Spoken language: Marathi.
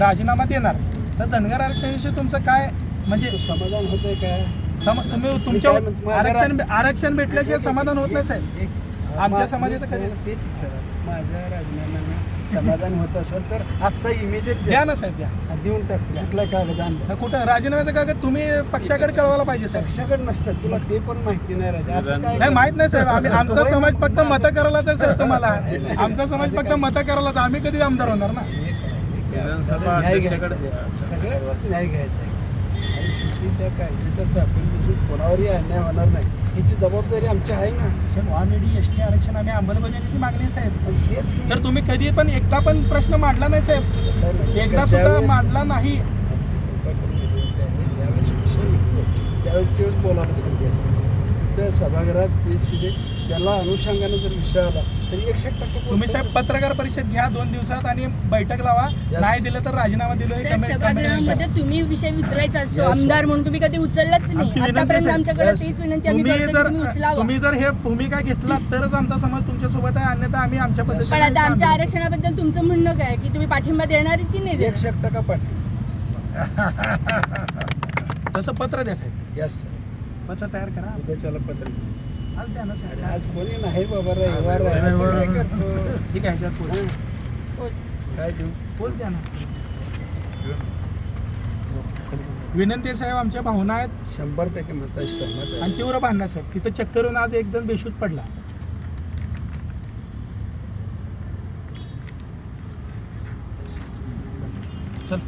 राजीनामा देणार. तर धनगर आरक्षणाविषयी तुमचं काय म्हणजे समाधान होतंय काय? सम- तुम्ही तुमच्या काय आरक्षण आरक्षण भेटल्याशिवाय समाधान होत नाही साहेब. आमच्या समाजाचं कधी- तेच आहे. माझ्या राजीनाम्यानं समाधान होत असेल तर आत्ता इमिजिएट द्या ना साहेब द्या. देऊन टाक. कुठला कागद आणला? कुठं? राजीनाम्याचं कागद तुम्ही पक्षाकडे कळवायला पाहिजे साहेब. पक्षाकडे नसतात. तुला ते पण माहिती नाही राजा. असं काय? नाही माहीत नाही साहेब. आम्ही आमचा समाज फक्त मत करायलाच आहे साहेब तुम्हाला. आमचा समाज फक्त मत करायलाच आहे. आम्ही कधी आमदार होणार ना? विधानसभा न्याय अध्यक्षाकडे. घ्यायचा. सगळ्यावर न्याय घ्यायचा आहे. आणि शेवटी त्या कायद्यातच आपण कोणावरही अन्याय होणार नाही. याची जबाबदारी आमची आहे ना? साहेब ऑलरेडी एस टी आरक्षण आम्ही अंमलबजावणीची मागणी आहे साहेब. तेच तर तुम्ही कधी पण एकदा पण प्रश्न मांडला नाही साहेब. एकदा? सुद्धा मांडला नाही. त्यावेळेस तेच बोलायला त्या सभागृहात ते शिजे त्याला अनुषंगाने जर विषय आला तरी एकशे टक्के. तुम्ही साहेब पत्रकार परिषद घ्या दोन दिवसात आणि बैठक लावा. नाही दिलं तर राजीनामा दिलो हे. तुम्ही विषय विचारायचा असतो. आमदार म्हणून तुम्ही कधी उचललाच नाही विनंती आतापर्यंत आमच्याकडे. तीच विनंती आम्ही जर तुम्ही जर हे भूमिका घेतला तरच आमचा समाज तुमच्यासोबत आहे अन्यथा आम्ही आमच्या पण पद्धतीने आता आमच्या. आरक्षणाबद्दल तुमचं म्हणणं काय की तुम्ही पाठिंबा देणार की नाही? एकशे एक टक्का पाठी तसं पत्र द्या साहेब यस पत्र तयार करा उद्याच्याला पत्र आज द्या ना अरे आज कोणी नाही बाबा रविवार काय करतो. ठीक आहे ह्याच्यात पोच. काय देऊ? पोच द्या ना. विनंती साहेब आमच्या भावना आहेत. शंभर टक्के म्हणता आणि तीव्र भांडणा साहेब. तिथं चक्कर येऊन आज एक जण बेशूत पडला. चल.